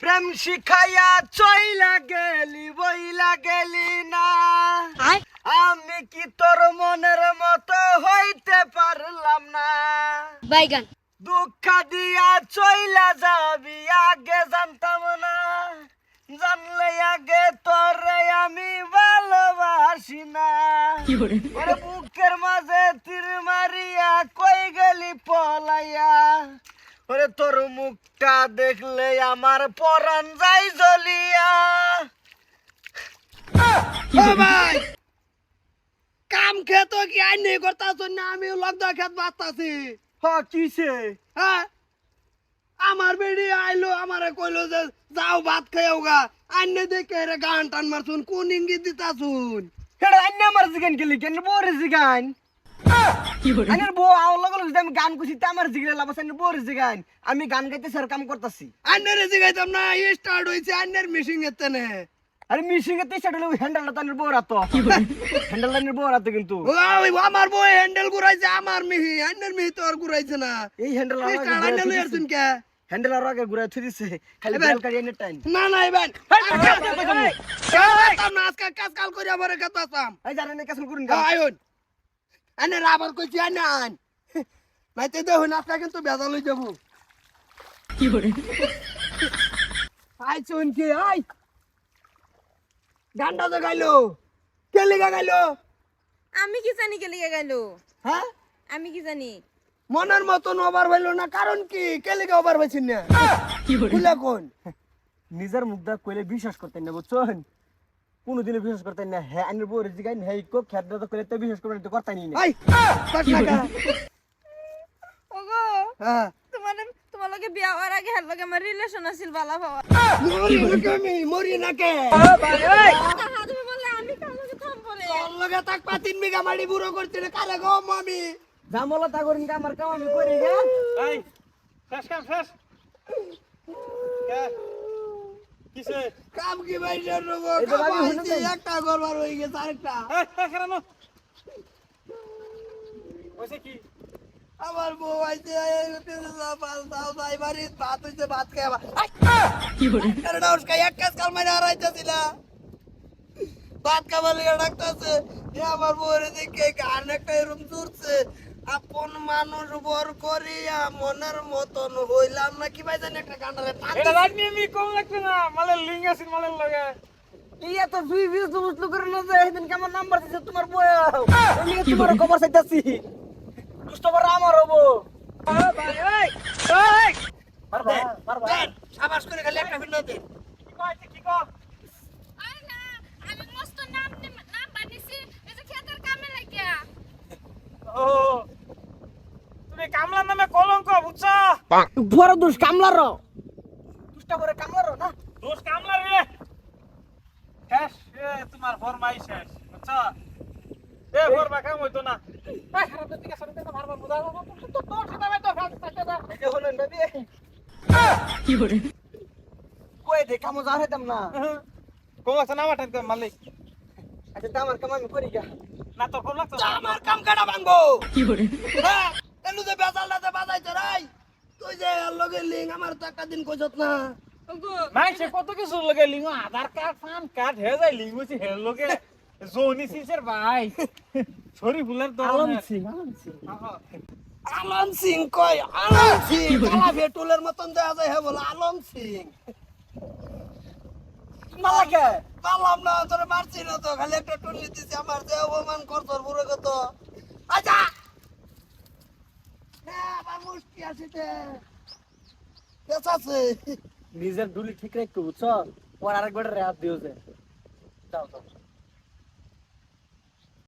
প্রেম শিখাইয়া চইলা গেলি বইলা গেলি না। আমি কি তোর মনের মতো হইতে পারলাম না? বাইগান। দুঃখ দিয়া চইলা যাবি আগে জানতাম না। জানলে আগে তোরে আমি ভালোবাসি না। বুকের মাঝে তীর মারিয়া কই গেলি পলাইয়া? ওরে তোর মুখটা দেখলে আমার পরাণ যাই জ্বলিয়া। কাম খেত কি আই নেই করতাছ না আমি লগদা খেত বাঁচতাছি। হ কিসে? হ্যাঁ আমার বেড়ি আইলো আমারে কইলো যে যাও ভাত খাইও গা। আইনে দেখে রে গান টান মারছুন কোন ইঙ্গিত দিতাছুন? হেডা আন্য আমার জিগান গেলি কেন? বোরে জিগান। আনের বউ আও লগল যদি আমি গান কুছি আমার জিগরে লাভ আছে বোরে জিগান আমি গান গাইতে স্যার কাম করতাছি আইনে জিগাইতাম না ই স্টার্ট হইছে আইনের মিশিং এতে নে আরে মিশিং এতে সেটা হলো হ্যান্ডেলটা তানের বউ রাতো হ্যান্ডেল তানের বউ রাতো কিন্তু ওই আমার বই হ্যান্ডেল ঘুরাইছে আমার মিহি আইনের মিহি তো আর ঘুরাইছে না এই হ্যান্ডেল স্টার্ট আইনে লই আসুন কে হ্যান্ডেল আর আগে ঘুরে থুই দিছে খালি বেল কাটি এনে টাইম না না এবেন কাজ কাল করিয়া পরে খেতাম এই জানেন না কেসন করুন আয়ন আনে রাবার কইছি আনে আন। নাইতে দেখুন আপনার কিন্তু বেজাল হয়ে যাব। আই শুন কি আই গানটা তো গাইলো। কে লেগা গাইলো? আমি কি জানি কে লিগে গেল হ্যাঁ? আমি কি জানি? মনের মতন ওভার হইল না কারণ কি? কে লেগে ওভার হয়েছেন না? খুলে কোন? নিজের মুখদা কইলে বিশ্বাস করতেন না বুঝছেন? কোনোদিনও বিশ্বাস করতেন না। হ্যাঁ আইনের বউ জিগাইন হ্যাঁ কো খেত তো কইলে তো বিশ্বাস করবেন তো করতাই না আই! ওগো হ্যাঁ। তোমার তোমার লগে বিয়া হওয়ার আগে হার লগে আমার রিলেশন আছিল বালা বাবা। মরি মরি নাকে? তাহা তুমি বললে আমি কার লগে থামবো রে তোর লগে তাক পা তিন বিঘা মাটি বুড়ো করতে না কারে গো মামি? জামলা তা করিন আমার কাম আমি করি গা এই শেষ কাম শেষ। কে? কাম কি ভাই। একটা গরবার হয়ে গেছে আরেকটা কি আমার বউ আইছে ভাত হইছে ভাত খাই আবার আরে উসকা এক কাজ কাল মাইরা হারাইতেছিল ভাত খাবার লিগে ডাকতেছে আমার বউরে দেখে গান একটা এরম জুড়ছে আপন মানুষ বর করিয়া মনের মতন হইলাম না কি ভাই জানি একটা গানটারে এটা রাজনি আমি কম লাগছে না মানে লিঙ্গা সিন মালের লাগে। ইয়া তো দুই বিউ তো করে না যে সেদিন কেমন নাম্বার দিছে তোমার বউ? তোমার খবর চাইতাছি। দুষ্ট করে আমার হব মারবা মারবা দেন সাবাস করে খালি একটা ভিন্ন দেন কি কইছে কি কর আরে না আমি মস্ত নাম নাম বানিছি এই যে খেতের কামে লাগিয়া ও তুমি কামলার নামে কলঙ্ক বুঝছ বড় দুষ কামলার দুষ্ট করে কামলার না? দোষ কামলার রে। শেষ তোমার ফরমাই শেষ বুঝছ? এ ফরমা কাম হইতো না। হলেন বেবি কই দে কামো যা হইতাম না। কোন আছে না কাম মালিক? আচ্ছা তা আমার কাম আমি করি না তো কোন লাগতো আমার কাম কাটা ভাঙবো? হ্যাঁ এনু যে বেজালটাতে বাজাইছে রাই তুই যে এর লগে লিং আমার তো একটা দিন কইছত না। ওগো কত কিছু লগে লিঙ্গ আধার কার্ড পান কার্ড হে যায় লিঙ্গ হচ্ছে হে লগে জোনি সিসের ভাই। সরি ভুলের তো আলম সিং আলম সিং। আলম সিং কই? আলম সিং কালা ভেটুলের মতন দেখা যায় হে বলে আলম সিং। মালাকে? পারলাম না তোরে মারছি না তো খালি একটা টুলি দিছি আমার যে অপমান করছর বুড়ো কত। আচ্ছা। হ্যাঁ আবার মুশকি আসিতে পেছাছে নিজের ডুলি ঠিক রাখতে বুঝছ? পর আরেকবার রেহাত দিও যে যাও যাও।